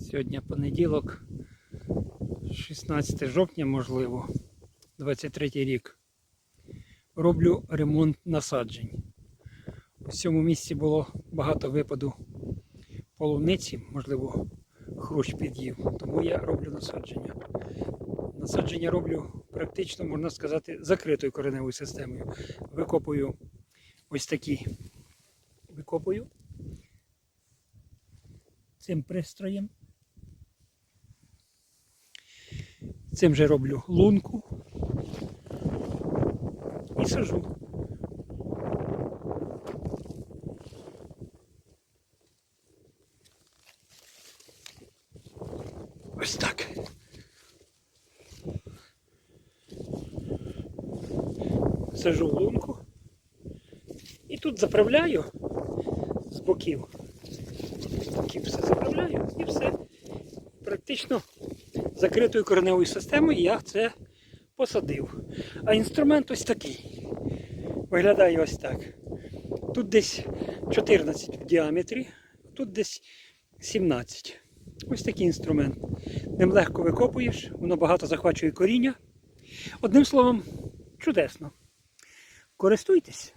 Сьогодні понеділок, 16 жовтня, можливо, 23 рік. Роблю ремонт насаджень. У цьому місці було багато випаду полуниці, можливо, хрущ під'їв, тому я роблю насадження. Насадження роблю практично, можна сказати, закритою кореневою системою. Викопую ось такі. Викопую цим пристроєм. Цим же роблю лунку і сажу. Ось так. Сажу лунку. І тут заправляю з боків. З боків все заправляю і все. Практично закритою кореневою системою я це посадив. А інструмент ось такий. Виглядає ось так. Тут десь 14 в діаметрі, тут десь 17. Ось такий інструмент. Ним легко викопуєш, воно багато захвачує коріння. Одним словом, чудесно. Користуйтесь.